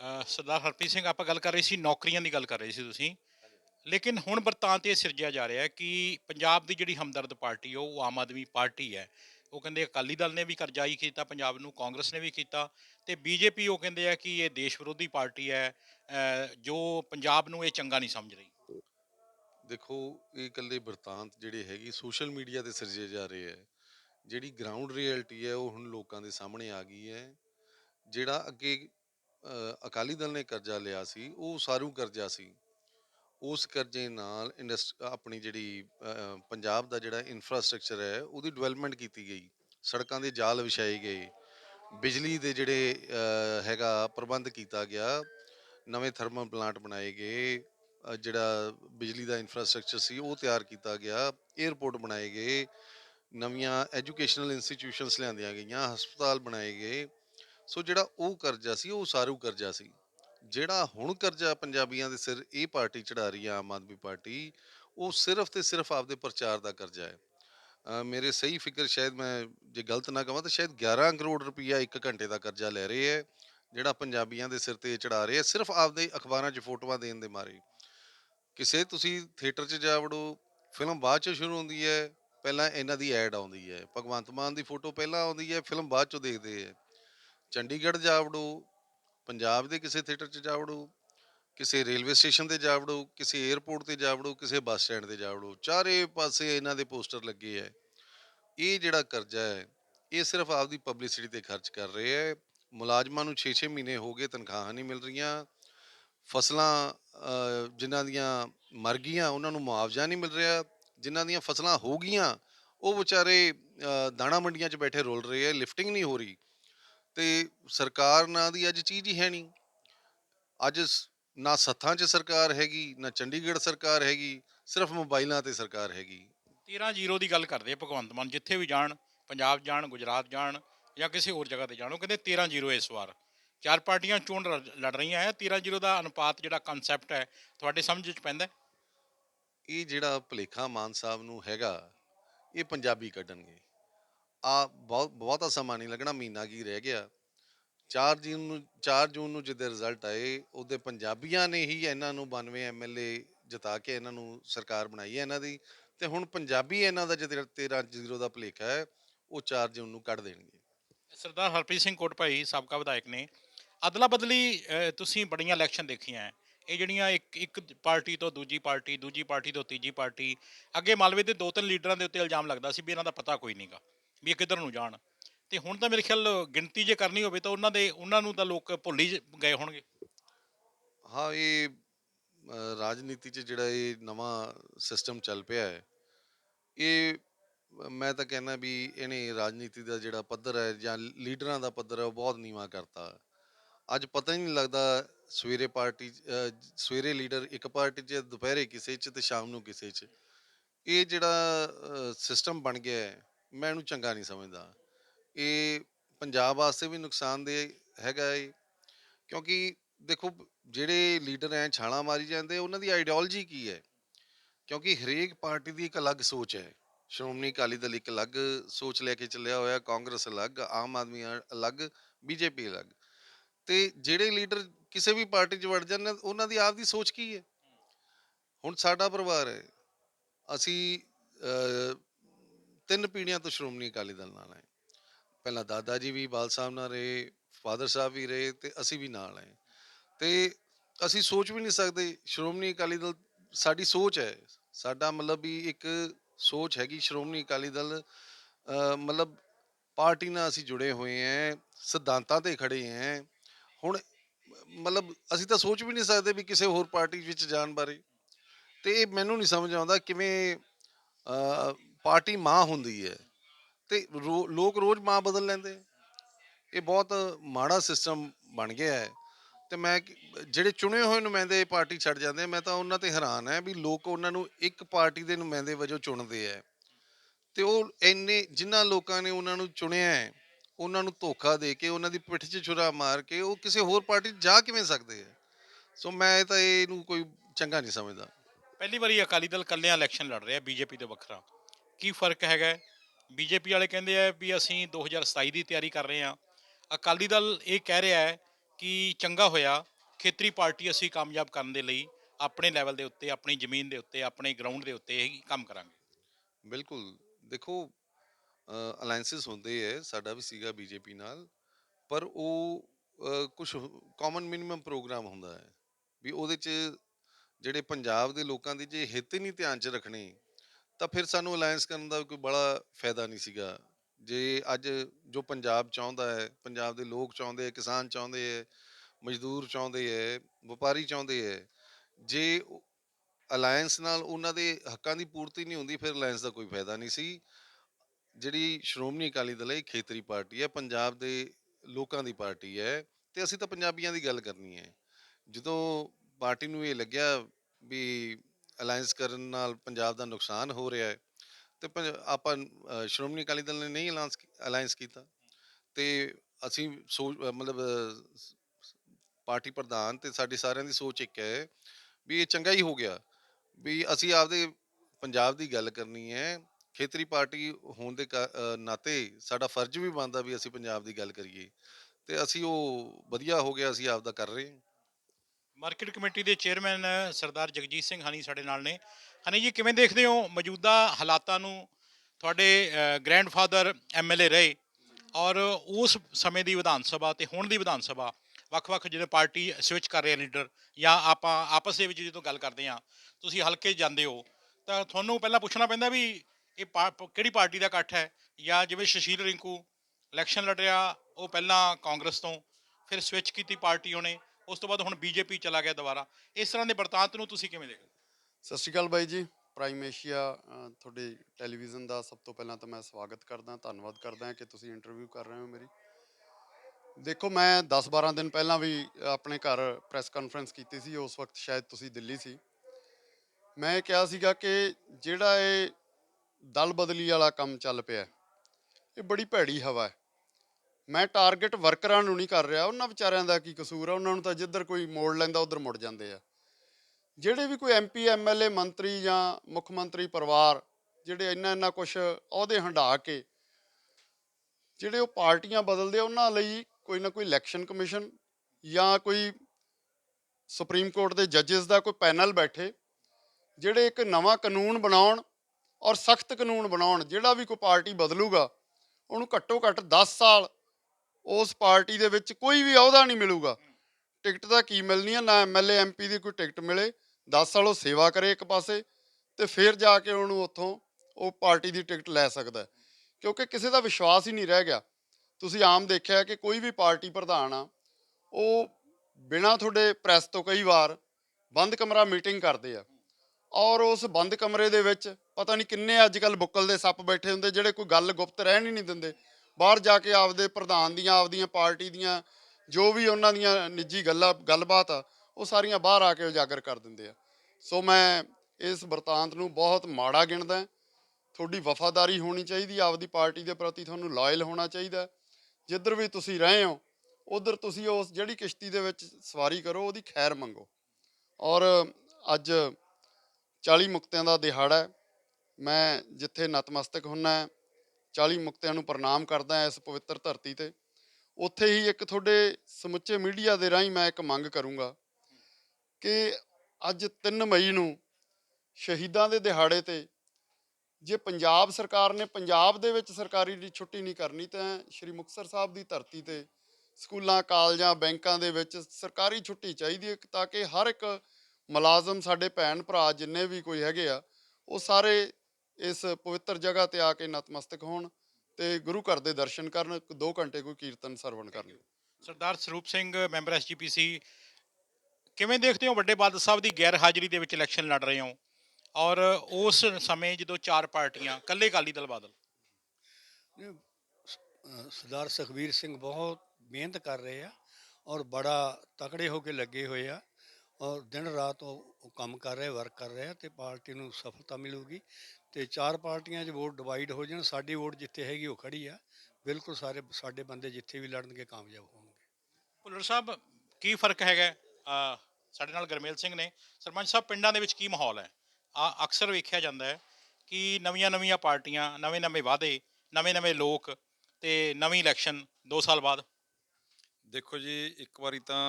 ਸਰਦਾਰ ਹਰਪ੍ਰੀਤ ਸਿੰਘ, ਆਪਾਂ ਗੱਲ ਕਰ ਰਹੇ ਸੀ, ਨੌਕਰੀਆਂ ਦੀ ਗੱਲ ਕਰ ਰਹੇ ਸੀ ਤੁਸੀਂ। ਲੇਕਿਨ ਹੁਣ ਵਰਤਾਂਤ ਇਹ ਸਿਰਜਿਆ ਜਾ ਰਿਹਾ ਹੈ ਕਿ ਪੰਜਾਬ ਦੀ ਜਿਹੜੀ ਹਮਦਰਦ ਪਾਰਟੀ ਹੈ ਉਹ ਆਮ ਆਦਮੀ ਪਾਰਟੀ ਹੈ। ਉਹ ਕਹਿੰਦੇ ਅਕਾਲੀ ਦਲ ਨੇ ਵੀ ਕਰਜ਼ਾਈ ਕੀਤਾ, ਪੰਜਾਬ ਨੂੰ ਕਾਂਗਰਸ ਨੇ ਵੀ ਕੀਤਾ ਤੇ ਬੀਜੇਪੀ ਉਹ ਕਹਿੰਦੇ ਆ ਕਿ ਇਹ ਦੇਸ਼ ਵਿਰੋਧੀ ਪਾਰਟੀ ਹੈ ਜੋ ਪੰਜਾਬ ਨੂੰ ਇਹ ਚੰਗਾ ਨਹੀਂ ਸਮਝ ਰਹੀ। ਦੇਖੋ, ਇਹ ਇਕੱਲੇ ਵਰਤਾਂਤ ਜਿਹੜੇ ਹੈਗੀ, ਸੋਸ਼ਲ ਮੀਡੀਆ ਤੇ ਸਿਰਜੇ ਜਾ ਰਹੇ ਹੈ। ਜਿਹੜੀ ਗਰਾਊਂਡ ਰਿਐਲਿਟੀ ਹੈ, ਉਹ ਹੁਣ ਲੋਕਾਂ ਦੇ ਸਾਹਮਣੇ ਆ ਗਈ ਹੈ। ਜਿਹੜਾ ਅੱਗੇ ਅਕਾਲੀ ਦਲ ਨੇ ਕਰਜ਼ਾ ਲਿਆ ਸੀ, ਉਹ ਸਾਰੂ ਕਰਜ਼ਾ ਸੀ। ਉਸ ਕਰਜ਼ੇ ਨਾਲ ਇੰਡਸਟ, ਆਪਣੀ ਜਿਹੜੀ ਪੰਜਾਬ ਦਾ ਜਿਹੜਾ ਇਨਫਰਾਸਟ੍ਰਕਚਰ ਹੈ, ਉਹਦੀ ਡਿਵੈਲਪਮੈਂਟ ਕੀਤੀ ਗਈ। ਸੜਕਾਂ ਦੇ ਜਾਲ ਵਿਛਾਏ ਗਏ। ਬਿਜਲੀ ਦੇ ਜਿਹੜੇ ਹੈਗਾ, ਪ੍ਰਬੰਧ ਕੀਤਾ ਗਿਆ। ਨਵੇਂ ਥਰਮਲ ਪਲਾਂਟ ਬਣਾਏ ਗਏ। ਜਿਹੜਾ ਬਿਜਲੀ ਦਾ ਇਨਫਰਾਸਟ੍ਰਕਚਰ ਸੀ, ਉਹ ਤਿਆਰ ਕੀਤਾ ਗਿਆ। 에ਅਰਪੋਰਟ ਬਣਾਏ ਗਏ। ਨਵੀਆਂ ਐਜੂਕੇਸ਼ਨਲ ਇੰਸਟੀਟਿਊਸ਼ਨਸ ਲਿਆਂਦੀਆਂ ਗਈਆਂ। ਹਸਪਤਾਲ ਬਣਾਏ ਗਏ। ਸੋ ਜਿਹੜਾ ਉਹ ਕਰਜ਼ਾ ਸੀ, ਉਹ ਸਾਰੂ ਕਰਜ਼ਾ ਸੀ। ਜਿਹੜਾ ਹੁਣ ਕਰਜ਼ਾ ਪੰਜਾਬੀਆਂ ਦੇ ਸਿਰ, ਇਹ ਪਾਰਟੀ ਚੜਾ ਰਹੀ ਹੈ ਆਮ ਆਦਮੀ ਪਾਰਟੀ, ਉਹ ਸਿਰਫ ਤੇ ਸਿਰਫ ਆਪਦੇ ਪ੍ਰਚਾਰ ਦਾ ਕਰਜ਼ਾ ਹੈ। ਮੇਰੇ ਸਹੀ ਫਿਕਰ ਸ਼ਾਇਦ ਮੈਂ ਜੇ ਗਲਤ ਨਾ ਕਹਾਂ ਤਾਂ ਸ਼ਾਇਦ 11 ਕਰੋੜ ਰੁਪਈਆ ਇੱਕ ਘੰਟੇ ਦਾ ਕਰਜ਼ਾ ਲੈ ਰਹੇ ਹੈ। ਜਿਹੜਾ ਪੰਜਾਬੀਆਂ ਦੇ ਸਿਰ ਤੇ ਚੜਾ ਰਹੇ ਹੈ, ਸਿਰਫ ਆਪਦੇ ਅਖਬਾਰਾਂ 'ਚ ਫੋਟੋਆਂ ਦੇਣ ਦੇ ਮਾਰੇ। ਕਿਸੇ ਤੁਸੀਂ ਥੀਏਟਰ 'ਚ ਜਾ ਵੜੋ, ਫਿਲਮ ਬਾਅਦ 'ਚ ਸ਼ੁਰੂ ਹੁੰਦੀ ਹੈ, ਪਹਿਲਾਂ ਇਹਨਾਂ ਦੀ ਐਡ ਆਉਂਦੀ ਹੈ। ਭਗਵੰਤ ਮਾਨ ਦੀ ਫੋਟੋ ਪਹਿਲਾਂ ਆਉਂਦੀ ਹੈ, ਫਿਲਮ ਬਾਅਦ 'ਚੋਂ ਦੇਖਦੇ ਹੈ। ਚੰਡੀਗੜ੍ਹ ਜਾ ਵੜੋ, ਪੰਜਾਬ ਦੇ ਕਿਸੇ ਥੀਏਟਰ 'ਚ ਜਾ ਵੜੋ, ਕਿਸੇ ਰੇਲਵੇ ਸਟੇਸ਼ਨ ਤੇ ਜਾ ਵੜੋ, ਕਿਸੇ 에ਅਰਪੋਰਟ ਤੇ ਜਾ ਵੜੋ, ਕਿਸੇ ਬੱਸ ਸਟੈਂਡ ਤੇ ਜਾ ਵੜੋ, ਚਾਰੇ ਪਾਸੇ ਇਹਨਾਂ ਦੇ ਪੋਸਟਰ ਲੱਗੇ ਹੈ ਇਹ ਜਿਹੜਾ ਕਰਜ਼ਾ ਹੈ ਇਹ ਸਿਰਫ ਆਪਦੀ ਪਬਲਿਸਿਟੀ ਤੇ ਖਰਚ ਕਰ ਰਹੇ ਹੈ ਮੁਲਾਜ਼ਮਾਂ ਨੂੰ 6-6 ਮਹੀਨੇ ਹੋ ਗਏ ਤਨਖਾਹਾਂ ਨਹੀਂ ਮਿਲ ਰਹੀਆਂ। ਫਸਲਾਂ ਜਿਨ੍ਹਾਂ ਦੀਆਂ ਮਰ ਗਈਆਂ, ਉਹਨਾਂ ਨੂੰ ਮੁਆਵਜ਼ਾ ਨਹੀਂ ਮਿਲ ਰਿਹਾ। ਜਿਨ੍ਹਾਂ ਦੀਆਂ ਫਸਲਾਂ ਹੋ ਗਈਆਂ, ਉਹ ਵਿਚਾਰੇ ਦਾਣਾ ਮੰਡੀਆਂ 'ਚ ਬੈਠੇ ਰੋਲ ਰਹੇ ਹੈ ਲਿਫਟਿੰਗ ਨਹੀਂ ਹੋ ਰਹੀ। ਤੇ ਸਰਕਾਰ ਨਾਂ ਦੀ ਅੱਜ ਚੀਜ਼ ਹੀ ਹੈ ਨਹੀਂ। ਅੱਜ ਨਾ ਸੱਥਾਂ 'ਚ ਸਰਕਾਰ ਹੈਗੀ ਨਾ ਚੰਡੀਗੜ੍ਹ ਸਰਕਾਰ ਹੈਗੀ ਸਿਰਫ ਮੋਬਾਈਲਾਂ ਤੇ ਸਰਕਾਰ ਹੈਗੀ। 13 ਜ਼ੀਰੋ ਦੀ ਗੱਲ ਕਰਦੇ ਆ ਭਗਵੰਤ ਮਾਨ ਜਿੱਥੇ ਵੀ ਜਾਣ ਪੰਜਾਬ ਜਾਣ ਗੁਜਰਾਤ ਜਾਣ ਜਾਂ ਕਿਸੇ ਹੋਰ ਜਗ੍ਹਾ ਤੇ ਜਾਣ ਉਹ ਕਹਿੰਦੇ 13 ਜ਼ੀਰੋ ਇਸ ਵਾਰ। ਚਾਰ ਪਾਰਟੀਆਂ ਚੋਣ ਲੜ ਰਹੀਆਂ ਹੈ 13 ਜ਼ੀਰੋ ਦਾ ਅਨੁਪਾਤ ਜਿਹੜਾ ਕਨਸੈਪਟ ਹੈ ਤੁਹਾਡੇ ਸਮਝ ਵਿੱਚ ਪੈਂਦਾ? ਇਹ ਜਿਹੜਾ ਭਲੇਖਾ ਮਾਨ ਸਾਹਿਬ ਨੂੰ ਹੈਗਾ ਇਹ ਪੰਜਾਬੀ ਕੱਢਣਗੇ। ਆ ਬਹੁਤ, ਬਹੁਤਾ ਸਮਾਂ ਨਹੀਂ ਲੱਗਣਾ, ਮਹੀਨਾ ਕੀ ਰਹਿ ਗਿਆ। 4 ਜੂਨ ਨੂੰ 4 ਜੂਨ ਨੂੰ ਜਿਹਦੇ ਰਿਜ਼ਲਟ ਆਏ, ਉਹਦੇ ਪੰਜਾਬੀਆਂ ਨੇ ਹੀ ਇਹਨਾਂ ਨੂੰ 92 ਐਮਐਲਏ ਜਿਤਾ ਕੇ ਇਹਨਾਂ ਨੂੰ ਸਰਕਾਰ ਬਣਾਈ ਹੈ ਇਹਨਾਂ ਦੀ। ਤੇ ਹੁਣ ਪੰਜਾਬੀ ਇਹਨਾਂ ਦਾ ਜਿਹੜਾ 13 ਜ਼ੀਰੋ ਦਾ ਭਲੇਖਾ ਹੈ, ਉਹ 4 ਜੂਨ ਨੂੰ ਕੱਢ ਦੇਣਗੇ। ਸਰਦਾਰ ਹਰਪ੍ਰੀਤ ਸਿੰਘ ਕੋਟਭਾਈ, ਸਾਬਕਾ ਵਿਧਾਇਕ ਨੇ, ਅਦਲਾ ਬਦਲੀ ਤੁਸੀਂ ਬੜੀਆਂ ਇਲੈਕਸ਼ਨ ਦੇਖੀਆਂ ਇਹ ਜਿਹੜੀਆਂ ਇੱਕ ਇੱਕ ਪਾਰਟੀ ਤੋਂ ਦੂਜੀ ਪਾਰਟੀ ਦੂਜੀ ਪਾਰਟੀ ਤੋਂ ਤੀਜੀ ਪਾਰਟੀ, ਅੱਗੇ ਮਾਲਵੇ ਦੇ ਦੋ ਤਿੰਨ ਲੀਡਰਾਂ ਦੇ ਉੱਤੇ ਇਲਜ਼ਾਮ ਲੱਗਦਾ ਸੀ ਵੀ ਇਹਨਾਂ ਦਾ ਪਤਾ ਕੋਈ ਨਹੀਂਗਾ ਵੀ ਇਹ ਕਿੱਧਰ ਨੂੰ ਜਾਣ। ਤੇ ਹੁਣ ਤਾਂ ਮੇਰੇ ਖਿਆਲ ਗਿਣਤੀ ਜੇ ਕਰਨੀ ਹੋਵੇ ਤਾਂ ਉਹਨਾਂ ਦੇ ਉਹਨਾਂ ਨੂੰ ਤਾਂ ਲੋਕ ਭੁੱਲ ਹੀ ਗਏ ਹੋਣਗੇ। ਹਾਂ ਇਹ ਰਾਜਨੀਤੀ 'ਚ ਜਿਹੜਾ ਇਹ ਨਵਾਂ ਸਿਸਟਮ ਚੱਲ ਪਿਆ ਹੈ ਇਹ ਮੈਂ ਤਾਂ ਕਹਿੰਦਾ ਵੀ ਇਹਨੇ ਰਾਜਨੀਤੀ ਦਾ ਜਿਹੜਾ ਪੱਧਰ ਹੈ ਜਾਂ ਲੀਡਰਾਂ ਦਾ ਪੱਧਰ ਹੈ ਉਹ ਬਹੁਤ ਨੀਵਾਂ ਕਰਤਾ। ਅੱਜ ਪਤਾ ਹੀ ਨਹੀਂ ਲੱਗਦਾ ਸਵੇਰੇ ਪਾਰਟੀ 'ਚ, ਸਵੇਰੇ ਲੀਡਰ ਇੱਕ ਪਾਰਟੀ 'ਚ ਦੁਪਹਿਰੇ ਕਿਸੇ 'ਚ ਤੇ ਸ਼ਾਮ ਨੂੰ ਕਿਸੇ 'ਚ। ਇਹ ਜਿਹੜਾ ਸਿਸਟਮ ਬਣ ਗਿਆ ਹੈ ਮੈਂ ਇਹਨੂੰ ਚੰਗਾ ਨਹੀਂ ਸਮਝਦਾ। ਇਹ ਪੰਜਾਬ ਵਾਸਤੇ ਵੀ ਨੁਕਸਾਨਦੇਹ ਹੈਗਾ ਇਹ ਕਿਉਂਕਿ ਦੇਖੋ, ਜਿਹੜੇ ਲੀਡਰ ਐ ਛਾਲਾਂ ਮਾਰੀ ਜਾਂਦੇ, ਉਹਨਾਂ ਦੀ ਆਈਡੀਓਲੋਜੀ ਕੀ ਹੈ ਕਿਉਂਕਿ ਹਰੇਕ ਪਾਰਟੀ ਦੀ ਇੱਕ ਅਲੱਗ ਸੋਚ ਹੈ ਸ਼੍ਰੋਮਣੀ ਅਕਾਲੀ ਦਲ ਇੱਕ ਅਲੱਗ ਸੋਚ ਲੈ ਕੇ ਚੱਲਿਆ ਹੋਇਆ, ਕਾਂਗਰਸ ਅਲੱਗ, ਆਮ ਆਦਮੀ ਅ- ਅਲੱਗ, ਬੀਜੇਪੀ ਅਲੱਗ। ਤੇ ਜਿਹੜੇ ਲੀਡਰ ਕਿਸੇ ਵੀ ਪਾਰਟੀ 'ਚ ਵੜ ਜਾਂਦੇ ਉਹਨਾਂ ਦੀ ਆਪਦੀ ਸੋਚ ਕੀ ਹੈ ਹੁਣ ਸਾਡਾ ਪਰਿਵਾਰ ਹੈ ਅਸੀਂ ਤਿੰਨ ਪੀੜ੍ਹੀਆਂ ਤੋਂ ਸ਼੍ਰੋਮਣੀ ਅਕਾਲੀ ਦਲ ਨਾਲ ਹੈ ਪਹਿਲਾਂ ਦਾਦਾ ਜੀ ਵੀ ਬਾਲ ਸਾਹਿਬ ਨਾਲ ਰਹੇ, ਫਾਦਰ ਸਾਹਿਬ ਵੀ ਰਹੇ ਤੇ ਅਸੀਂ ਵੀ ਨਾਲ ਹੈ ਤੇ ਅਸੀਂ ਸੋਚ ਵੀ ਨਹੀਂ ਸਕਦੇ, ਸ਼੍ਰੋਮਣੀ ਅਕਾਲੀ ਦਲ ਸਾਡੀ ਸੋਚ ਹੈ। ਸਾਡਾ ਮਤਲਬ ਵੀ ਇੱਕ ਸੋਚ ਹੈਗੀ ਸ਼੍ਰੋਮਣੀ ਅਕਾਲੀ ਦਲ ਮਤਲਬ ਪਾਰਟੀ ਨਾਲ ਅਸੀਂ ਜੁੜੇ ਹੋਏ ਹਾਂ ਸਿਧਾਂਤਾਂ ਤੇ ਖੜੇ ਹਾਂ ਹੁਣ ਮਤਲਬ ਅਸੀਂ ਤਾਂ ਸੋਚ ਵੀ ਨਹੀਂ ਸਕਦੇ ਵੀ ਕਿਸੇ ਹੋਰ ਪਾਰਟੀ ਵਿੱਚ ਜਾਣ ਬਾਰੇ। ਤੇ ਇਹ ਮੈਨੂੰ ਨਹੀਂ ਸਮਝ ਆਉਂਦਾ ਕਿਵੇਂ ਪਾਰਟੀ ਮਾਂ ਹੁੰਦੀ ਹੈ ਤੇ ਰੋ- ਲੋਕ ਰੋਜ਼ ਮਾਂ ਬਦਲ ਲੈਂਦੇ ਇਹ ਬਹੁਤ ਮਾੜਾ ਸਿਸਟਮ ਬਣ ਗਿਆ ਹੈ। ਤੇ ਮੈਂ ਜਿਹੜੇ ਚੁਣੇ ਹੋਏ ਨੁਮਾਇੰਦੇ ਪਾਰਟੀ ਛੱਡ ਜਾਂਦੇ ਮੈਂ ਤਾਂ ਉਹਨਾਂ ਤੇ ਹੈਰਾਨ ਹੈ ਵੀ ਲੋਕ ਉਹਨਾਂ ਨੂੰ ਇੱਕ ਪਾਰਟੀ ਦੇ ਨੁਮਾਇੰਦੇ ਵਜੋਂ ਚੁਣਦੇ ਆ। ਤੇ ਉਹ ਇੰਨੇ ਜਿਨ੍ਹਾਂ ਲੋਕਾਂ ਨੇ ਉਹਨਾਂ ਨੂੰ ਚੁਣਿਆ ਹੈ, ਉਹਨਾਂ ਨੂੰ ਧੋਖਾ ਦੇ ਕੇ, ਉਹਨਾਂ ਦੀ ਪਿੱਠ 'ਚ ਛੁਰਾ ਮਾਰ ਕੇ, ਉਹ ਕਿਸੇ ਹੋਰ ਪਾਰਟੀ 'ਚ ਜਾ ਕਿਵੇਂ ਸਕਦੇ ਆ? ਸੋ ਮੈਂ ਤਾਂ ਇਹਨੂੰ ਕੋਈ ਚੰਗਾ ਨਹੀਂ ਸਮਝਦਾ। ਪਹਿਲੀ ਵਾਰੀ ਅਕਾਲੀ ਦਲ ਕੱਲਿਆਂ ਇਲੈਕਸ਼ਨ ਲੜ ਰਿਹਾ, ਬੀਜੇਪੀ ਤੋਂ ਵੱਖਰਾ। ਕੀ ਫ਼ਰਕ ਹੈਗਾ? ਬੀਜੇਪੀ ਵਾਲੇ ਕਹਿੰਦੇ ਆ ਵੀ ਅਸੀਂ 2027 ਦੀ ਤਿਆਰੀ ਕਰ ਰਹੇ ਹਾਂ। ਅਕਾਲੀ ਦਲ ਇਹ ਕਹਿ ਰਿਹਾ ਹੈ ਕਿ ਚੰਗਾ ਹੋਇਆ, ਖੇਤਰੀ ਪਾਰਟੀ ਅਸੀਂ ਕਾਮਯਾਬ ਕਰਨ ਦੇ ਲਈ ਆਪਣੇ ਲੈਵਲ ਦੇ ਉੱਤੇ, ਆਪਣੀ ਜ਼ਮੀਨ ਦੇ ਉੱਤੇ, ਆਪਣੇ ਗਰਾਊਂਡ ਦੇ ਉੱਤੇ ਹੀ ਕੰਮ ਕਰਾਂਗੇ। ਬਿਲਕੁਲ। ਦੇਖੋ ਅਲਾਈਅੰਸਸ ਹੁੰਦੇ ਹੈ, ਸਾਡਾ ਵੀ ਸੀਗਾ ਬੀਜੇਪੀ ਨਾਲ, ਪਰ ਉਹ ਕੁਝ ਕਾਮਨ ਮਿਨੀਮਮ ਪ੍ਰੋਗਰਾਮ ਹੁੰਦਾ ਹੈ। ਵੀ ਉਹਦੇ ਚ ਜਿਹੜੇ ਪੰਜਾਬ ਦੇ ਲੋਕਾਂ ਦੀ ਜੇ ਹਿੱਤ ਹੀ ਨਹੀਂ ਧਿਆਨ ਚ ਰੱਖਣੇ ਤਾਂ ਫਿਰ ਸਾਨੂੰ ਅਲਾਈਅੰਸ ਕਰਨ ਦਾ ਕੋਈ ਬੜਾ ਫਾਇਦਾ ਨਹੀਂ ਸੀਗਾ। ਜੇ ਅੱਜ ਜੋ ਪੰਜਾਬ ਚਾਹੁੰਦਾ ਹੈ, ਪੰਜਾਬ ਦੇ ਲੋਕ ਚਾਹੁੰਦੇ ਹੈ, ਕਿਸਾਨ ਚਾਹੁੰਦੇ ਹੈ, ਮਜ਼ਦੂਰ ਚਾਹੁੰਦੇ ਹੈ, ਵਪਾਰੀ ਚਾਹੁੰਦੇ ਹੈ, ਜੇ ਅਲਾਈਅੰਸ ਨਾਲ ਉਹਨਾਂ ਦੇ ਹੱਕਾਂ ਦੀ ਪੂਰਤੀ ਨਹੀਂ ਹੁੰਦੀ, ਫਿਰ ਅਲਾਈਅੰਸ ਦਾ ਕੋਈ ਫਾਇਦਾ ਨਹੀਂ ਸੀ। ਜਿਹੜੀ ਸ਼੍ਰੋਮਣੀ ਅਕਾਲੀ ਦਲ ਹੈ ਖੇਤਰੀ ਪਾਰਟੀ ਹੈ, ਪੰਜਾਬ ਦੇ ਲੋਕਾਂ ਦੀ ਪਾਰਟੀ ਹੈ ਤੇ ਅਸੀਂ ਤਾਂ ਪੰਜਾਬੀਆਂ ਦੀ ਗੱਲ ਕਰਨੀ ਹੈ। ਜਦੋਂ ਪਾਰਟੀ ਨੂੰ ਇਹ ਲੱਗਿਆ ਵੀ ਅਲਾਈਅੰਸ ਕਰਨ ਨਾਲ ਪੰਜਾਬ ਦਾ ਨੁਕਸਾਨ ਹੋ ਰਿਹਾ ਹੈ ਤੇ ਪੰਜ- ਆਪਾਂ ਅ, ਸ਼੍ਰੋਮਣੀ ਅਕਾਲੀ ਦਲ ਨੇ ਨਹੀਂ ਅਲਾਈਅੰਸ ਅਲਾਈਅੰਸ ਕੀਤਾ। ਤੇ ਅਸੀਂ ਸੋਚ ਅ, ਮਤਲਬ ਅ, ਸ- ਪਾਰਟੀ ਪ੍ਰਧਾਨ ਤੇ ਸਾਡੀ ਸਾਰਿਆਂ ਦੀ ਸੋਚ ਇੱਕ ਹੈ ਵੀ ਇਹ ਚੰਗਾ ਹੀ ਹੋ ਗਿਆ ਵੀ ਅਸੀਂ ਆਪਦੇ ਪੰਜਾਬ ਦੀ ਗੱਲ ਕਰਨੀ ਹੈ ਖੇਤਰੀ ਪਾਰਟੀ ਹੋਣ ਦੇ ਕਾ- ਅ, ਨਾਤੇ ਸਾਡਾ ਫਰਜ਼ ਵੀ ਬਣਦਾ ਵੀ ਅਸੀਂ ਪੰਜਾਬ ਦੀ ਗੱਲ ਕਰੀਏ ਤੇ ਅਸੀਂ ਉਹ ਵਧੀਆ ਹੋ ਗਿਆ ਅਸੀਂ ਆਪਦਾ ਕਰ ਰਹੇ ਹਾਂ। ਮਾਰਕੀਟ ਕਮੇਟੀ ਦੇ ਚੇਅਰਮੈਨ, ਸਰਦਾਰ ਜਗਜੀਤ ਸਿੰਘ ਹਨੀ ਸਾਡੇ ਨਾਲ ਨੇ। ਹਨੀ ਜੀ, ਕਿਵੇਂ ਦੇਖਦੇ ਹੋ ਮੌਜੂਦਾ ਹਾਲਾਤਾਂ ਨੂੰ? ਤੁਹਾਡੇ ਗ੍ਰੈਂਡਫਾਦਰ ਐਮਐਲਏ ਰਹੇ ਔਰ ਉਸ ਸਮੇਂ ਦੀ ਵਿਧਾਨ ਸਭਾ ਤੇ ਹੁਣ ਦੀ ਵਿਧਾਨ ਸਭਾ ਵੱਖ-ਵੱਖ ਜਿਹੜੇ ਪਾਰਟੀ ਸਵਿਚ ਕਰ ਰਹੇ ਆ ਲੀਡਰ ਜਾਂ ਆਪਾਂ ਆਪਸ ਦੇ ਵਿੱਚ ਜਦੋਂ ਗੱਲ ਕਰਦੇ ਆ ਤੁਸੀਂ ਹਲਕੇ ਜਾਂਦੇ ਹੋ, ਤਾਂ ਤੁਹਾਨੂੰ ਪਹਿਲਾਂ ਪੁੱਛਣਾ ਪੈਂਦਾ ਵੀ ਇਹ ਪਾ- ਕਿਹੜੀ ਪਾਰਟੀ ਦਾ ਇਕੱਠ ਹੈ ਜਾਂ ਜਿਵੇਂ ਸ਼ਸ਼ੀਲ ਰਿੰਕੂ, ਇਲੈਕਸ਼ਨ ਲੜਿਆ ਉਹ ਪਹਿਲਾਂ ਕਾਂਗਰਸ ਤੋਂ, ਫਿਰ ਸਵਿਚ ਕੀਤੀ ਪਾਰਟੀ ਉਹਨੇ ਉਸ ਤੋਂ ਬਾਅਦ ਹੁਣ ਬੀਜੇਪੀ ਚਲਾ ਗਿਆ ਦੁਬਾਰਾ। ਇਸ ਤਰ੍ਹਾਂ ਦੇ ਵਰਤਾਂਤ ਨੂੰ ਤੁਸੀਂ ਕਿਵੇਂ ਦੇਖਦੇ ਹੋ? ਸਤਿ ਸ਼੍ਰੀ ਅਕਾਲ ਬਾਈ ਜੀ। ਪ੍ਰਾਈਮ ਏਸ਼ੀਆ ਤੁਹਾਡੇ ਟੈਲੀਵਿਜ਼ਨ ਦਾ ਸਭ ਤੋਂ ਪਹਿਲਾਂ ਤਾਂ ਮੈਂ ਸਵਾਗਤ ਕਰਦਾ, ਧੰਨਵਾਦ ਕਰਦਾ ਕਿ ਤੁਸੀਂ ਇੰਟਰਵਿਊ ਕਰ ਰਹੇ ਹੋ ਮੇਰੀ। ਦੇਖੋ, ਮੈਂ 10-12 ਦਿਨ ਪਹਿਲਾਂ ਵੀ ਆਪਣੇ ਘਰ ਪ੍ਰੈਸ ਕਾਨਫਰੰਸ ਕੀਤੀ ਸੀ, ਉਸ ਵਕਤ ਸ਼ਾਇਦ ਤੁਸੀਂ ਦਿੱਲੀ ਸੀ। ਮੈਂ ਇਹ ਕਿਹਾ ਸੀਗਾ ਕਿ ਜਿਹੜਾ ਇਹ ਦਲ ਬਦਲੀ ਵਾਲਾ ਕੰਮ ਚੱਲ ਪਿਆ, ਇਹ ਬੜੀ ਭੈੜੀ ਹਵਾ ਹੈ। ਮੈਂ ਟਾਰਗੇਟ ਵਰਕਰਾਂ ਨੂੰ ਨਹੀਂ ਕਰ ਰਿਹਾ, ਉਹਨਾਂ ਵਿਚਾਰਿਆਂ ਦਾ ਕੀ ਕਸੂਰ ਆ? ਉਹਨਾਂ ਨੂੰ ਤਾਂ ਜਿੱਧਰ ਕੋਈ ਮੋੜ ਲੈਂਦਾ, ਉਧਰ ਮੁੜ ਜਾਂਦੇ ਆ। ਜਿਹੜੇ ਵੀ ਕੋਈ ਐਮਪੀ ਐਮਐਲਏ ਮੰਤਰੀ ਜਾਂ ਮੁੱਖ ਮੰਤਰੀ ਪਰਿਵਾਰ, ਜਿਹੜੇ ਇੰਨਾ ਇੰਨਾ ਕੁਝ ਅਹੁਦੇ ਹੰਢਾ ਕੇ, ਜਿਹੜੇ ਉਹ ਪਾਰਟੀਆਂ ਬਦਲਦੇ ਉਹਨਾਂ ਲਈ ਕੋਈ ਨਾ ਕੋਈ ਇਲੈਕਸ਼ਨ ਕਮਿਸ਼ਨ ਜਾਂ ਕੋਈ ਸੁਪਰੀਮ ਕੋਰਟ ਦੇ ਜੱਜਸ ਦਾ ਕੋਈ ਪੈਨਲ ਬੈਠੇ, ਜਿਹੜੇ ਇੱਕ ਨਵਾਂ ਕਾਨੂੰਨ ਬਣਾਉਣ ਔਰ ਸਖਤ ਕਾਨੂੰਨ ਬਣਾਉਣ, ਜਿਹੜਾ ਵੀ ਕੋਈ ਪਾਰਟੀ ਬਦਲੂਗਾ, ਉਹਨੂੰ ਘੱਟੋ ਘੱਟ 10 ਸਾਲ ਉਸ ਪਾਰਟੀ ਦੇ ਵਿੱਚ ਕੋਈ ਵੀ ਅਹੁਦਾ ਨਹੀਂ ਮਿਲੂਗਾ। ਟਿਕਟ ਤਾਂ ਕੀ ਮਿਲਣੀ ਆ? ਨਾ ਐਮਐਲਏ ਐਮਪੀ ਦੀ ਕੋਈ ਟਿਕਟ ਮਿਲੇ। 10 ਸਾਲ ਉਹ ਸੇਵਾ ਕਰੇ ਇੱਕ ਪਾਸੇ ਤੇ ਫਿਰ ਜਾ ਕੇ ਉਹਨੂੰ ਉੱਥੋਂ ਉਹ ਪਾਰਟੀ ਦੀ ਟਿਕਟ ਲੈ ਸਕਦਾ ਕਿਉਂਕਿ ਕਿਸੇ ਦਾ ਵਿਸ਼ਵਾਸ ਹੀ ਨਹੀਂ ਰਹਿ ਗਿਆ। ਤੁਸੀਂ ਆਮ ਦੇਖਿਆ ਕਿ ਕੋਈ ਵੀ ਪਾਰਟੀ ਪ੍ਰਧਾਨ ਆ, ਉਹ ਬਿਨਾਂ ਤੁਹਾਡੇ ਪ੍ਰੈਸ ਤੋਂ ਕਈ ਵਾਰ ਬੰਦ ਕਮਰਾ ਮੀਟਿੰਗ ਕਰਦੇ ਆ ਔਰ ਉਸ ਬੰਦ ਕਮਰੇ ਦੇ ਵਿੱਚ ਪਤਾ ਨਹੀਂ ਕਿੰਨੇ ਅੱਜ ਕੱਲ ਬੁੱਕਲ ਦੇ ਸੱਪ ਬੈਠੇ ਹੁੰਦੇ ਜਿਹੜੇ ਕੋਈ ਗੱਲ ਗੁਪਤ ਰਹਿਣ ਹੀ ਨਹੀਂ ਦਿੰਦੇ। ਬਾਹਰ ਜਾ ਕੇ ਆਪਦੇ ਪ੍ਰਧਾਨ ਦੀਆਂ, ਆਪਦੀਆਂ ਪਾਰਟੀ ਦੀਆਂ, ਜੋ ਵੀ ਉਹਨਾਂ ਦੀਆਂ ਨਿੱਜੀ ਗੱਲਾਂ, ਗੱਲਬਾਤ ਆ, ਉਹ ਸਾਰੀਆਂ ਬਾਹਰ ਆ ਕੇ ਉਜਾਗਰ ਕਰ ਦਿੰਦੇ ਆ। ਸੋ ਮੈਂ ਇਸ ਵਰਤਾਂਤ ਨੂੰ ਬਹੁਤ ਮਾੜਾ ਗਿਣਦਾ ਤੁਹਾਡੀ ਵਫਾਦਾਰੀ ਹੋਣੀ ਚਾਹੀਦੀ, ਆਪਦੀ ਪਾਰਟੀ ਦੇ ਪ੍ਰਤੀ ਤੁਹਾਨੂੰ ਲਾਇਲ ਹੋਣਾ ਚਾਹੀਦਾ ਜਿੱਧਰ ਵੀ ਤੁਸੀਂ ਰਹੇ ਹੋ, ਉਧਰ ਤੁਸੀਂ ਉਸ ਜਿਹੜੀ ਕਿਸ਼ਤੀ ਦੇ ਵਿੱਚ ਸਵਾਰੀ ਕਰੋ, ਉਹਦੀ ਖੈਰ ਮੰਗੋ। ਔਰ ਅੱਜ 40 ਮੁਕਤਿਆਂ ਦਾ ਦਿਹਾੜਾ ਮੈਂ ਜਿੱਥੇ ਨਤਮਸਤਕ ਹੁੰਨਾ 40 ਮੁਕਤਿਆਂ ਨੂੰ ਪ੍ਰਣਾਮ ਕਰਦਾ ਇਸ ਪਵਿੱਤਰ ਧਰਤੀ ਤੇ। ਉੱਥੇ ਹੀ ਇੱਕ ਤੁਹਾਡੇ ਸਮੁੱਚੇ ਮੀਡੀਆ ਦੇ ਰਾਹੀਂ ਮੈਂ ਇੱਕ ਮੰਗ ਕਰੂੰਗਾ ਕਿ ਅੱਜ 3 ਮਈ ਨੂੰ ਸ਼ਹੀਦਾਂ ਦੇ ਦਿਹਾੜੇ ਤੇ ਜੇ ਪੰਜਾਬ ਸਰਕਾਰ ਨੇ ਪੰਜਾਬ ਦੇ ਵਿੱਚ ਸਰਕਾਰੀ ਦੀ ਛੁੱਟੀ ਨਹੀਂ ਕਰਨੀ ਤਾਂ ਸ਼੍ਰੀ ਮੁਕਤਸਰ ਸਾਹਿਬ ਦੀ ਧਰਤੀ ਤੇ ਸਕੂਲਾਂ, ਕਾਲਜਾਂ, ਬੈਂਕਾਂ ਦੇ ਵਿੱਚ ਸਰਕਾਰੀ ਛੁੱਟੀ ਚਾਹੀਦੀ ਹੈ ਤਾਂ ਕਿ ਹਰ ਇੱਕ ਮੁਲਾਜ਼ਮ, ਸਾਡੇ ਭੈਣ ਭਰਾ ਜਿੰਨੇ ਵੀ ਕੋਈ ਹੈਗੇ ਆ, ਉਹ ਸਾਰੇ ਇਸ ਪਵਿੱਤਰ ਜਗ੍ਹਾ ਤੇ ਆ ਕੇ ਨਤਮਸਤਕ ਹੋਣ ਤੇ ਗੁਰੂ ਘਰ ਦੇ ਦਰਸ਼ਨ ਕਰਨ 2 ਘੰਟੇ ਕੋਈ ਕੀਰਤਨ ਸਰਵਣ ਕਰਨ। ਸਰਦਾਰ ਸਰੂਪ ਸਿੰਘ ਮੈਂਬਰ ਐਸਜੀਪੀਸੀ ਕਿਵੇਂ ਦੇਖਦੇ ਹੋ ਵੱਡੇ ਬਾਦਲ ਸਾਹਿਬ ਦੀ ਗੈਰ ਹਾਜ਼ਰੀ ਦੇ ਵਿੱਚ ਇਲੈਕਸ਼ਨ ਲੜ ਰਹੇ ਹੋ? ਔਰ ਉਸ ਸਮੇਂ ਜਦੋਂ ਚਾਰ ਪਾਰਟੀਆਂ ਕੱਲੇ ਅਕਾਲੀ ਦਲ ਬਾਦਲ। ਸਰਦਾਰ ਸੁਖਬੀਰ ਸਿੰਘ ਬਹੁਤ ਮਿਹਨਤ ਕਰ ਰਹੇ ਆ ਔਰ ਬੜਾ ਤਕੜੇ ਹੋ ਕੇ ਲੱਗੇ ਹੋਏ ਆ ਔਰ ਦਿਨ ਰਾਤ ਉਹ ਉਹ ਕੰਮ ਕਰ ਰਹੇ ਵਰਕ ਕਰ ਰਹੇ ਆ ਤੇ ਪਾਰਟੀ ਨੂੰ ਸਫਲਤਾ ਮਿਲੂਗੀ। ਤੇ ਚਾਰ ਪਾਰਟੀਆਂ 'ਚ ਵੋਟ ਡਿਵਾਈਡ ਹੋ ਜਾਣ ਸਾਡੀ ਵੋਟ ਜਿੱਥੇ ਹੈਗੀ ਉਹ ਖੜੀ ਆ। ਬਿਲਕੁਲ ਸਾਰੇ ਸਾਡੇ ਬੰਦੇ ਜਿੱਥੇ ਵੀ ਲੜਨਗੇ ਕਾਮਯਾਬ ਹੋਣਗੇ। ਭੁੱਲਰ ਸਾਹਿਬ ਕੀ ਫ਼ਰਕ ਹੈਗਾ? ਸਾਡੇ ਨਾਲ ਗਰਮੇਲ ਸਿੰਘ ਨੇ। ਸਰਪੰਚ ਸਾਹਿਬ ਪਿੰਡਾਂ ਦੇ ਵਿੱਚ ਕੀ ਮਾਹੌਲ ਹੈ? ਆ ਅਕਸਰ ਵੇਖਿਆ ਜਾਂਦਾ ਹੈ ਕਿ ਨਵੀਆਂ-ਨਵੀਆਂ ਪਾਰਟੀਆਂ ਨਵੇਂ-ਨਵੇਂ ਵਾਅਦੇ ਨਵੇਂ-ਨਵੇਂ ਲੋਕ ਤੇ ਨਵੀਂ ਇਲੈਕਸ਼ਨ 2 ਸਾਲ ਬਾਅਦ। ਦੇਖੋ ਜੀ ਇੱਕ ਵਾਰੀ ਤਾਂ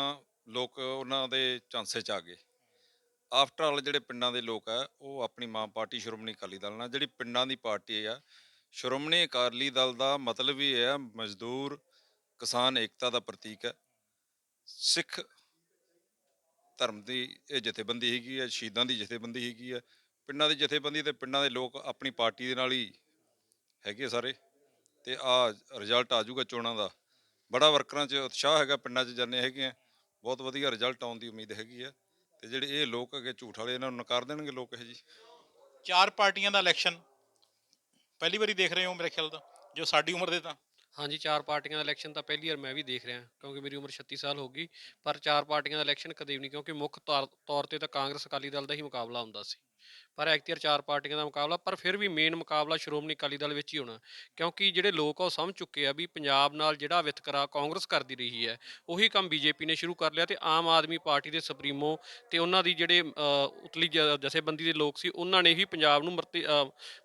ਲੋਕ ਉਹਨਾਂ ਦੇ ਝਾਂਸੇ 'ਚ ਆ ਗਏ। ਆਫਟਰ ਆਲ ਜਿਹੜੇ ਪਿੰਡਾਂ ਦੇ ਲੋਕ ਆ, ਉਹ ਆਪਣੀ ਮਾਂ ਪਾਰਟੀ ਸ਼੍ਰੋਮਣੀ ਅਕਾਲੀ ਦਲ ਨਾਲ, ਜਿਹੜੀ ਪਿੰਡਾਂ ਦੀ ਪਾਰਟੀ ਆ, ਸ਼੍ਰੋਮਣੀ ਅਕਾਲੀ ਦਲ ਦਾ ਮਤਲਬ ਹੀ ਹੈ ਮਜ਼ਦੂਰ ਕਿਸਾਨ ਏਕਤਾ ਦਾ ਪ੍ਰਤੀਕ ਹੈ ਸਿੱਖ ਧਰਮ ਦੀ ਇਹ ਜਥੇਬੰਦੀ ਹੈਗੀ ਹੈ ਸ਼ਹੀਦਾਂ ਦੀ ਜਥੇਬੰਦੀ ਹੈਗੀ ਹੈ ਪਿੰਡਾਂ ਦੀ ਜਥੇਬੰਦੀ ਤੇ ਪਿੰਡਾਂ ਦੇ ਲੋਕ ਆਪਣੀ ਪਾਰਟੀ ਦੇ ਨਾਲ ਹੀ ਹੈਗੇ ਸਾਰੇ। ਤੇ ਆ ਰਿਜ਼ਲਟ ਆ ਜਾਊਗਾ ਚੋਣਾਂ ਦਾ। ਬੜਾ ਵਰਕਰਾਂ 'ਚ ਉਤਸ਼ਾਹ ਹੈਗਾ, ਪਿੰਡਾਂ 'ਚ ਜਾਂਦੇ ਹੈਗੇ ਆ, ਬਹੁਤ ਵਧੀਆ ਰਿਜ਼ਲਟ ਆਉਣ ਦੀ ਉਮੀਦ ਹੈਗੀ ਆ। ਤੇ ਜਿਹੜੇ ਇਹ ਲੋਕ ਹੈਗੇ ਝੂਠ ਵਾਲੇ ਇਹਨਾਂ ਨੂੰ ਨਕਾਰ ਦੇਣਗੇ ਲੋਕ ਇਹ ਜੀ? ਚਾਰ ਪਾਰਟੀਆਂ ਦਾ ਇਲੈਕਸ਼ਨ। ਪਹਿਲੀ ਵਾਰੀ ਦੇਖ ਰਹੇ ਹੋ ਮੇਰੇ ਖਿਆਲ ਤਾਂ ਜੋ ਸਾਡੀ ਉਮਰ ਦੇ ਤਾਂ। ਹਾਂਜੀ ਚਾਰ ਪਾਰਟੀਆਂ ਦਾ ਇਲੈਕਸ਼ਨ ਤਾਂ ਪਹਿਲੀ ਵਾਰ ਮੈਂ ਵੀ ਦੇਖ ਰਿਹਾ ਕਿਉਂਕਿ ਮੇਰੀ ਉਮਰ 36 ਸਾਲ ਹੋ ਗਈ ਪਰ ਚਾਰ ਪਾਰਟੀਆਂ ਦਾ ਇਲੈਕਸ਼ਨ ਕਦੇ ਵੀ ਨਹੀਂ ਕਿਉਂਕਿ ਮੁੱਖ ਤੌਰ ਤੌਰ ਤੇ ਤਾਂ ਕਾਂਗਰਸ ਅਕਾਲੀ ਦਲ ਦਾ ਹੀ ਮੁਕਾਬਲਾ ਹੁੰਦਾ ਸੀ। ਪਰ ਐਕਤੀਅਰ ਚਾਰ ਪਾਰਟੀਆਂ ਦਾ ਮੁਕਾਬਲਾ, ਪਰ ਫਿਰ ਵੀ ਮੇਨ ਮੁਕਾਬਲਾ ਸ਼੍ਰੋਮਣੀ ਅਕਾਲੀ ਦਲ ਵਿੱਚ ਹੀ ਹੋਣਾ। ਕਿਉਂਕਿ ਜਿਹੜੇ ਲੋਕ ਆ ਉਹ ਸਮਝ ਚੁੱਕੇ ਆ ਵੀ ਪੰਜਾਬ ਨਾਲ ਜਿਹੜਾ ਵਿਤਕਰਾ ਕਾਂਗਰਸ ਕਰਦੀ ਰਹੀ ਹੈ, ਉਹੀ ਕੰਮ ਬੀਜੇਪੀ ਨੇ ਸ਼ੁਰੂ ਕਰ ਲਿਆ ਤੇ ਆਮ ਆਦਮੀ ਪਾਰਟੀ ਦੇ ਸੁਪਰੀਮੋ ਤੇ ਉਹਨਾਂ ਦੀ ਜਿਹੜੇ ਉਤਲੀ ਜ- ਜਥੇਬੰਦੀ ਦੇ ਲੋਕ ਸੀ, ਉਹਨਾਂ ਨੇ ਹੀ ਪੰਜਾਬ ਨੂੰ ਮਰਤੇ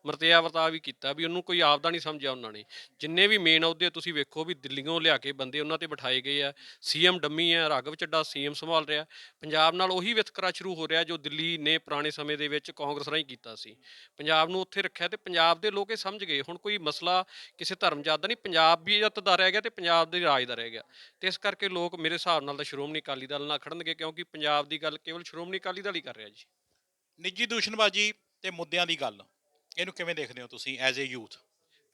ਮਰਤਿਆ ਵਰਤਾ ਵੀ ਕੀਤਾ ਵੀ ਉਹਨੂੰ ਕੋਈ ਆਪਦਾ ਨਹੀਂ ਸਮਝਿਆ ਉਹਨਾਂ ਨੇ। ਜਿੰਨੇ ਵੀ ਮੇਨ ਅਹੁਦੇ ਤੁਸੀਂ ਵੇਖੋ ਵੀ ਦਿੱਲੀੋਂ ਲਿਆ ਕੇ ਬੰਦੇ ਉਹਨਾਂ ਤੇ ਬਿਠਾਏ ਗਏ ਆ। ਸੀਐਮ ਡੰਮੀ ਆ, ਰਾਘਵ ਚੱਡਾ ਸੀਐਮ ਸੰਭਾਲ ਰਿਹਾ। ਪੰਜਾਬ ਨਾਲ ਉਹੀ ਵਿਤਕਰਾ ਸ਼ੁਰੂ ਹੋ ਰਿਹਾ ਜੋ ਦਿੱਲੀ ਨੇ ਪੁਰਾਣੇ ਸਮੇਂ ਦੇ ਵਿੱਚ ਕਾਂਗਰਸ ਰਾਹੀਂ ਕੀਤਾ ਸੀ। ਪੰਜਾਬ ਨੂੰ ਉੱਥੇ ਰੱਖਿਆ ਤੇ ਪੰਜਾਬ ਦੇ ਲੋਕ ਇਹ ਸਮਝ ਗਏ, ਹੁਣ ਕੋਈ ਮਸਲਾ ਕਿਸੇ ਧਰਮ ਜਾਤ ਦਾ ਨਹੀਂ, ਪੰਜਾਬ ਵੀ ਇੱਜ਼ਤ ਦਾ ਰਹਿ ਗਿਆ ਤੇ ਪੰਜਾਬ ਦੇ ਰਾਜ ਦਾ ਰਹਿ ਗਿਆ। ਤੇ ਇਸ ਕਰਕੇ ਲੋਕ ਮੇਰੇ ਹਿਸਾਬ ਨਾਲ ਤਾਂ ਸ਼੍ਰੋਮਣੀ ਅਕਾਲੀ ਦਲ ਨਾਲ ਖੜਨਗੇ ਕਿਉਂਕਿ ਪੰਜਾਬ ਦੀ ਗੱਲ ਕੇਵਲ ਸ਼੍ਰੋਮਣੀ ਅਕਾਲੀ ਦਲ ਹੀ ਕਰ ਰਿਹਾ ਜੀ। ਨਿੱਜੀ ਦੂਸ਼ਣਬਾਜ਼ੀ ਤੇ ਮੁੱਦਿਆਂ ਦੀ ਗੱਲ, ਇਹਨੂੰ ਕਿਵੇਂ ਦੇਖਦੇ ਹੋ ਤੁਸੀਂ ਐਜ਼ ਅ ਯੂਥ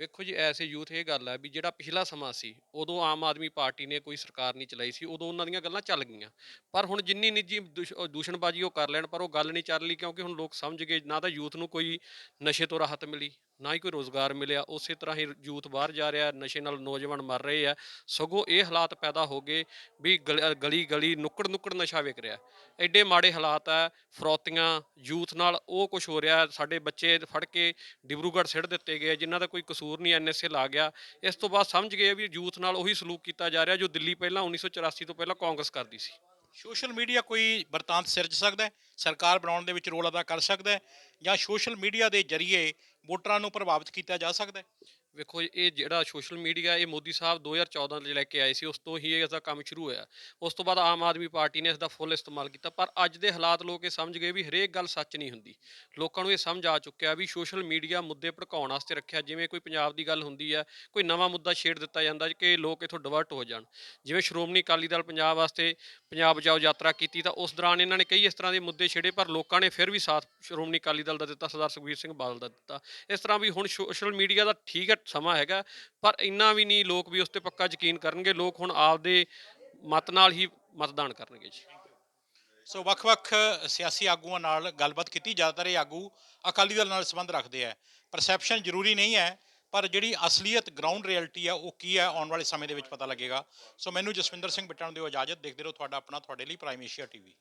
ਵੇਖੋ ਜੀ, ਐਸੇ ਯੂਥ ਇਹ ਗੱਲ ਹੈ ਵੀ ਜਿਹੜਾ ਪਿਛਲਾ ਸਮਾਂ ਸੀ, ਉਦੋਂ ਆਮ ਆਦਮੀ ਪਾਰਟੀ ਨੇ ਕੋਈ ਸਰਕਾਰ ਨਹੀਂ ਚਲਾਈ ਸੀ, ਉਦੋਂ ਉਹਨਾਂ ਦੀਆਂ ਗੱਲਾਂ ਚੱਲ ਗਈਆਂ। ਪਰ ਹੁਣ ਜਿੰਨੀ ਨਿੱਜੀ ਦੂਸ਼- ਦੂਸ਼ਣਬਾਜ਼ੀ ਉਹ ਕਰ ਲੈਣ, ਪਰ ਉਹ ਗੱਲ ਨਹੀਂ ਚੱਲ ਰਹੀ ਕਿਉਂਕਿ ਹੁਣ ਲੋਕ ਸਮਝ ਗਏ, ਨਾ ਤਾਂ ਯੂਥ ਨੂੰ ਕੋਈ ਨਸ਼ੇ ਤੋਂ ਰਾਹਤ ਮਿਲੀ ਨਾ ਹੀ ਕੋਈ ਰੋਜ਼ਗਾਰ ਮਿਲਿਆ, ਉਸੇ ਤਰ੍ਹਾਂ ਹੀ ਯੂਥ ਬਾਹਰ ਜਾ ਰਿਹਾ, ਨਸ਼ੇ ਨਾਲ ਨੌਜਵਾਨ ਮਰ ਰਹੇ ਆ। ਸਗੋਂ ਇਹ ਹਾਲਾਤ ਪੈਦਾ ਹੋ ਗਏ ਵੀ ਗਲ- ਗਲੀ ਗਲੀ ਨੁੱਕੜ ਨੁੱਕੜ ਨਸ਼ਾ ਵਿਕ ਰਿਹਾ। ਐਡੇ ਮਾੜੇ ਹਾਲਾਤ ਆ, ਫਰੋਤੀਆਂ ਯੂਥ ਨਾਲ ਉਹ ਕੁਝ ਹੋ ਰਿਹਾ, ਸਾਡੇ ਬੱਚੇ ਫੜ ਕੇ ਡਿਬਰੂਗੜ੍ਹ ਸਿੱਟ ਦਿੱਤੇ ਗਏ ਜਿਨ੍ਹਾਂ ਦਾ ਕੋਈ ਕਸੂਰ ਨਹੀਂ ਐਨਐਸਏ ਲਾ ਗਿਆ। ਇਸ ਤੋਂ ਬਾਅਦ ਸਮਝ ਗਏ ਵੀ ਯੂਥ ਨਾਲ ਉਹੀ ਸਲੂਕ ਕੀਤਾ ਜਾ ਰਿਹਾ, ਜੋ ਦਿੱਲੀ ਪਹਿਲਾਂ 1984 ਤੋਂ ਪਹਿਲਾਂ ਕਾਂਗਰਸ ਕਰਦੀ ਸੀ। ਸੋਸ਼ਲ ਮੀਡੀਆ ਕੋਈ ਵਰਤਾਂਤ ਸਿਰਜ ਸਕਦਾ ਹੈ, ਸਰਕਾਰ ਬਣਾਉਣ ਦੇ ਵਿੱਚ ਰੋਲ ਅਦਾ ਕਰ ਸਕਦਾ ਹੈ ਜਾਂ ਸੋਸ਼ਲ ਮੀਡੀਆ ਦੇ ਜ਼ਰੀਏ ਵੋਟਰਾਂ ਨੂੰ ਪ੍ਰਭਾਵਿਤ ਕੀਤਾ ਜਾ ਸਕਦਾ ਹੈ? ਵੇਖੋ ਇਹ ਜਿਹੜਾ ਸੋਸ਼ਲ ਮੀਡੀਆ ਇਹ ਮੋਦੀ ਸਾਹਿਬ 2014 ਦੇ ਲੈ ਕੇ ਆਏ ਸੀ, ਉਸ ਤੋਂ ਹੀ ਇਸ ਦਾ ਕੰਮ ਸ਼ੁਰੂ ਹੋਇਆ। ਉਸ ਤੋਂ ਬਾਅਦ ਆਮ ਆਦਮੀ ਪਾਰਟੀ ਨੇ ਇਸ ਦਾ ਫੁੱਲ ਇਸਤੇਮਾਲ ਕੀਤਾ, ਪਰ ਅੱਜ ਦੇ ਹਾਲਾਤ ਲੋਕ ਇਹ ਸਮਝ ਗਏ ਵੀ ਹਰੇਕ ਗੱਲ ਸੱਚ ਨਹੀਂ ਹੁੰਦੀ। ਲੋਕਾਂ ਨੂੰ ਇਹ ਸਮਝ ਆ ਚੁੱਕਿਆ ਵੀ ਸੋਸ਼ਲ ਮੀਡੀਆ ਮੁੱਦੇ ਭੜਕਾਉਣ ਵਾਸਤੇ ਰੱਖਿਆ, ਜਿਵੇਂ ਕੋਈ ਪੰਜਾਬ ਦੀ ਗੱਲ ਹੁੰਦੀ ਹੈ, ਕੋਈ ਨਵਾਂ ਮੁੱਦਾ ਛੇੜ ਦਿੱਤਾ ਜਾਂਦਾ ਕਿ ਲੋਕ ਇਥੋਂ ਡਿਵਰਟ ਹੋ ਜਾਣ। ਜਿਵੇਂ ਸ਼੍ਰੋਮਣੀ ਅਕਾਲੀ ਦਲ ਪੰਜਾਬ ਵਾਸਤੇ ਪੰਜਾਬ ਬਚਾਓ ਯਾਤਰਾ ਕੀਤੀ, ਤਾਂ ਉਸ ਦੌਰਾਨ ਇਹਨਾਂ ਨੇ ਕਈ ਇਸ ਤਰ੍ਹਾਂ ਦੇ ਮੁੱਦੇ ਛੇੜੇ, ਪਰ ਲੋਕਾਂ ਨੇ ਫਿਰ ਵੀ ਸਾਥ ਸ਼੍ਰੋਮਣੀ ਅਕਾਲੀ ਦਲ ਦਾ ਦਿੱਤਾ, ਸਰਦਾਰ ਸੁਖਬੀਰ ਸਿੰਘ ਬਾਦਲ ਦਾ ਦਿੱਤਾ। ਇਸ ਤਰ੍ਹਾਂ ਵੀ ਹੁਣ ਸੋਸ਼ਲ ਮੀਡੀਆ ਦਾ ਠੀਕ ਹੈ ਸਮਾਂ ਹੈਗਾ। ਪਰ ਇੰਨਾ ਵੀ ਨਹੀਂ ਲੋਕ ਵੀ ਉਸ ਤੇ ਪੱਕਾ ਯਕੀਨ ਕਰਨਗੇ। ਲੋਕ ਹੁਣ ਆਪਦੇ ਮਤ ਨਾਲ ਹੀ ਮਤਦਾਨ ਕਰਨਗੇ ਜੀ। ਸੋ ਵੱਖ-ਵੱਖ ਸਿਆਸੀ ਆਗੂਆਂ ਨਾਲ ਗੱਲਬਾਤ ਕੀਤੀ। ਜ਼ਿਆਦਾਤਰ ਇਹ ਆਗੂ ਅਕਾਲੀ ਦਲ ਨਾਲ ਸੰਬੰਧ ਰੱਖਦੇ ਆ। ਪਰਸੈਪਸ਼ਨ ਜ਼ਰੂਰੀ ਨਹੀਂ ਹੈ, ਪਰ ਜਿਹੜੀ ਅਸਲੀਅਤ ਗਰਾਊਂਡ ਰਿਐਲਿਟੀ ਆ, ਉਹ ਕੀ ਹੈ ਆਉਣ ਵਾਲੇ ਸਮੇਂ ਦੇ ਵਿੱਚ ਪਤਾ ਲੱਗੇਗਾ। ਸੋ ਮੈਨੂੰ ਜਸਵਿੰਦਰ ਸਿੰਘ ਬਿੱਟਾ ਨੂੰ ਦਿਓ ਇਜਾਜ਼ਤ। ਦੇਖਦੇ ਰਹੋ ਤੁਹਾਡਾ ਆਪਣਾ, ਤੁਹਾਡੇ ਲਈ ਪ੍ਰਾਈਮ ਏਸ਼ੀਆ ਟੀਵੀ